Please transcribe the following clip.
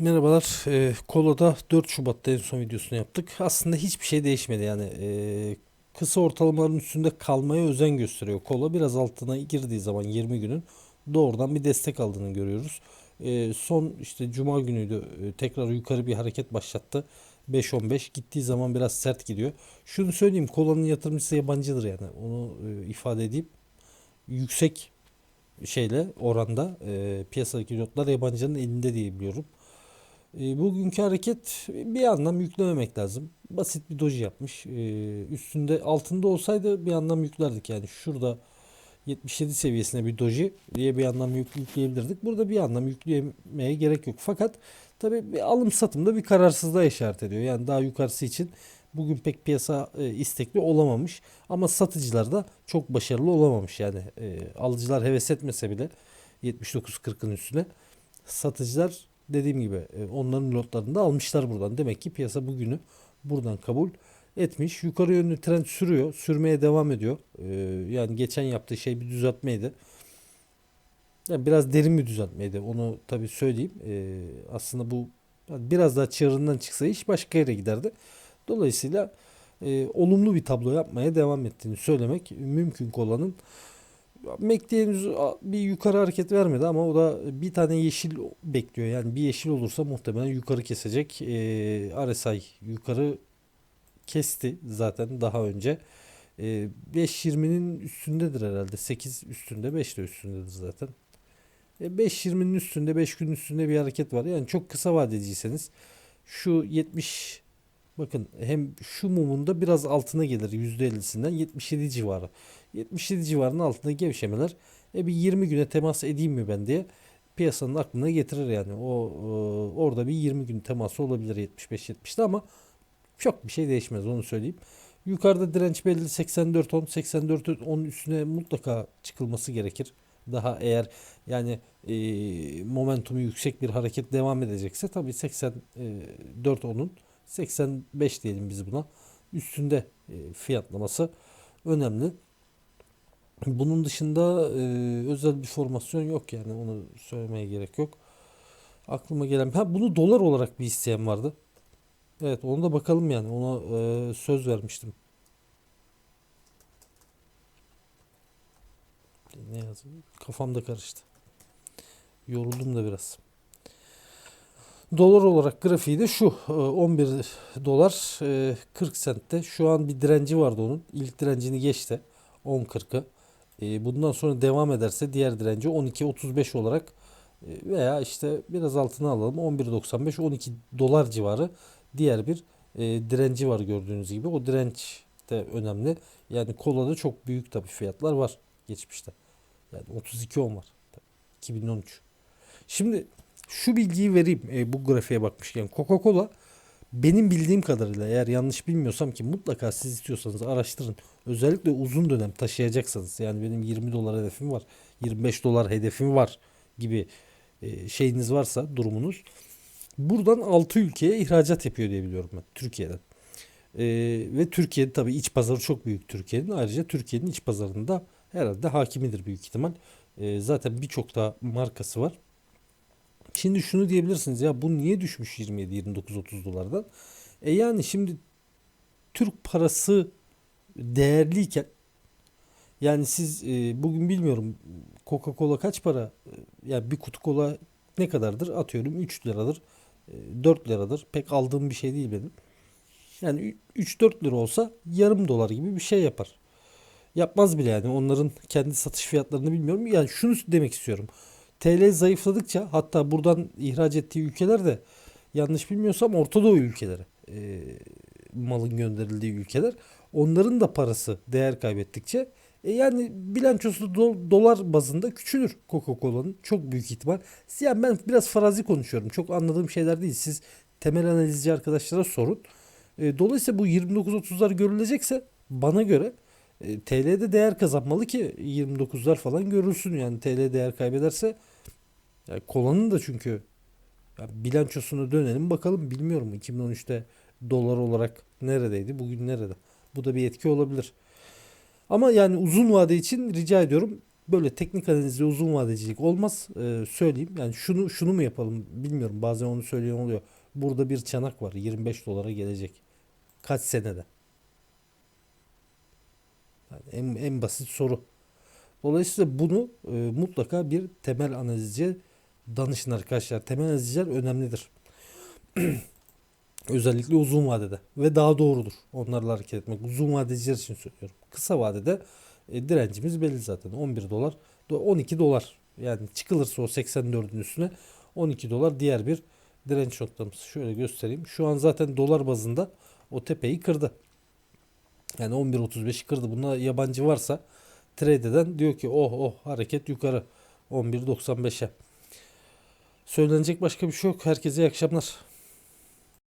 Merhabalar. E, Kola'da 4 Şubat'ta en son videosunu yaptık. Aslında hiçbir şey değişmedi. Yani e, kısa ortalamaların üstünde kalmaya özen gösteriyor. Kola biraz altına girdiği zaman 20 günün doğrudan bir destek aldığını görüyoruz. E, son işte Cuma günüydü. E, tekrar yukarı bir hareket başlattı. 5-15 gittiği zaman biraz sert gidiyor. Şunu söyleyeyim kolanın yatırımcısı yabancıdır yani. Onu e, ifade edeyim. Yüksek şeyle oranda e, piyasadaki notlar yabancının elinde diye biliyorum. E, bugünkü hareket bir anlam yüklememek lazım. Basit bir doji yapmış. E, üstünde altında olsaydı bir anlam yüklerdik yani. Şurada 77 seviyesine bir doji diye bir anlam yük, yükleyebilirdik. Burada bir anlam yükleyemeye gerek yok. Fakat tabi bir alım satımda bir kararsızlığa işaret ediyor. Yani daha yukarısı için bugün pek piyasa e, istekli olamamış. Ama satıcılar da çok başarılı olamamış. Yani e, alıcılar heves etmese bile 79.40'ın üstüne satıcılar dediğim gibi e, onların lotlarını da almışlar buradan. Demek ki piyasa bugünü buradan kabul etmiş. Yukarı yönlü trend sürüyor. Sürmeye devam ediyor. E, yani geçen yaptığı şey bir düzeltmeydi. Yani biraz derin bir düzeltmeydi. Onu tabii söyleyeyim. E, aslında bu biraz daha çığırından çıksa iş başka yere giderdi. Dolayısıyla e, olumlu bir tablo yapmaya devam ettiğini söylemek mümkün kolanın. MACD henüz bir yukarı hareket vermedi ama o da bir tane yeşil bekliyor. Yani bir yeşil olursa muhtemelen yukarı kesecek. Ee, RSI yukarı kesti zaten daha önce. Ee, 5.20'nin üstündedir herhalde. 8 üstünde 5 de üstündedir zaten. E, 5.20'nin üstünde 5 günün üstünde bir hareket var. Yani çok kısa vadeciyseniz şu 70 bakın hem şu mumunda biraz altına gelir %50'sinden 77 civarı. 77 civarının altında gevşemeler. E bir 20 güne temas edeyim mi ben diye piyasanın aklına getirir yani. O e, orada bir 20 gün teması olabilir 75-70'te ama çok bir şey değişmez onu söyleyeyim. Yukarıda direnç belli 84 10 84 10 üstüne mutlaka çıkılması gerekir. Daha eğer yani e, momentumu yüksek bir hareket devam edecekse tabii 84 10'un 85 diyelim biz buna. Üstünde e, fiyatlaması önemli. Bunun dışında e, özel bir formasyon yok yani onu söylemeye gerek yok. Aklıma gelen ha bunu dolar olarak bir isteyen vardı. Evet onu da bakalım yani ona e, söz vermiştim. Ne yazayım? Kafamda karıştı. Yoruldum da biraz. Dolar olarak grafiği de şu 11 dolar 40 sentte şu an bir direnci vardı onun ilk direncini geçti 10.40'ı e, bundan sonra devam ederse diğer direnci 12.35 olarak e, veya işte biraz altına alalım 11.95 12 dolar civarı diğer bir e, direnci var gördüğünüz gibi. O direnç de önemli. Yani kolada çok büyük tabii fiyatlar var geçmişte. Yani 32.10 var. 2013. Şimdi şu bilgiyi vereyim e, bu grafiğe bakmışken. Coca-Cola benim bildiğim kadarıyla eğer yanlış bilmiyorsam ki mutlaka siz istiyorsanız araştırın. Özellikle uzun dönem taşıyacaksanız yani benim 20 dolar hedefim var. 25 dolar hedefim var gibi e, şeyiniz varsa durumunuz. Buradan 6 ülkeye ihracat yapıyor diye biliyorum ben Türkiye'den. Ee, ve Türkiye'de tabii iç pazarı çok büyük Türkiye'nin. Ayrıca Türkiye'nin iç pazarında herhalde hakimidir büyük ihtimal. Ee, zaten birçok da markası var. Şimdi şunu diyebilirsiniz ya bu niye düşmüş 27 29 30 dolardan? E yani şimdi Türk parası değerliyken yani siz e, bugün bilmiyorum Coca-Cola kaç para? E, yani bir kutu kola ne kadardır? Atıyorum 3 liradır. E, 4 liradır. Pek aldığım bir şey değil benim. Yani 3-4 lira olsa yarım dolar gibi bir şey yapar. Yapmaz bile yani. Onların kendi satış fiyatlarını bilmiyorum. Yani şunu demek istiyorum. TL zayıfladıkça hatta buradan ihraç ettiği ülkeler de yanlış bilmiyorsam Orta Doğu ülkeleri e, malın gönderildiği ülkeler onların da parası değer kaybettikçe e yani bilançosu do, dolar bazında küçülür Coca-Cola'nın çok büyük ihtimal. Yani ben biraz farazi konuşuyorum. Çok anladığım şeyler değil. Siz temel analizci arkadaşlara sorun. E, dolayısıyla bu 29-30'lar görülecekse bana göre e, TL'de değer kazanmalı ki 29'lar falan görülsün. Yani TL değer kaybederse yani kolanın da çünkü ya bilançosuna dönelim bakalım bilmiyorum 2013'te dolar olarak neredeydi bugün nerede? Bu da bir etki olabilir. Ama yani uzun vade için rica ediyorum böyle teknik analizde uzun vadecilik olmaz. Ee, söyleyeyim. Yani şunu şunu mu yapalım bilmiyorum. Bazen onu söyleyen oluyor. Burada bir çanak var. 25 dolara gelecek. Kaç senede? Yani en, en basit soru. Dolayısıyla bunu e, mutlaka bir temel analizciye danışın arkadaşlar. Temel analizciler önemlidir. Özellikle uzun vadede ve daha doğrudur onlarla hareket etmek. Uzun vadeciler için söylüyorum. Kısa vadede e, direncimiz belli zaten. 11 dolar, do- 12 dolar. Yani çıkılırsa o 84'ün üstüne 12 dolar diğer bir direnç noktamız. Şöyle göstereyim. Şu an zaten dolar bazında o tepeyi kırdı. Yani 11.35'i kırdı. Buna yabancı varsa trade eden diyor ki oh oh hareket yukarı 11.95'e. Söylenecek başka bir şey yok. Herkese iyi akşamlar.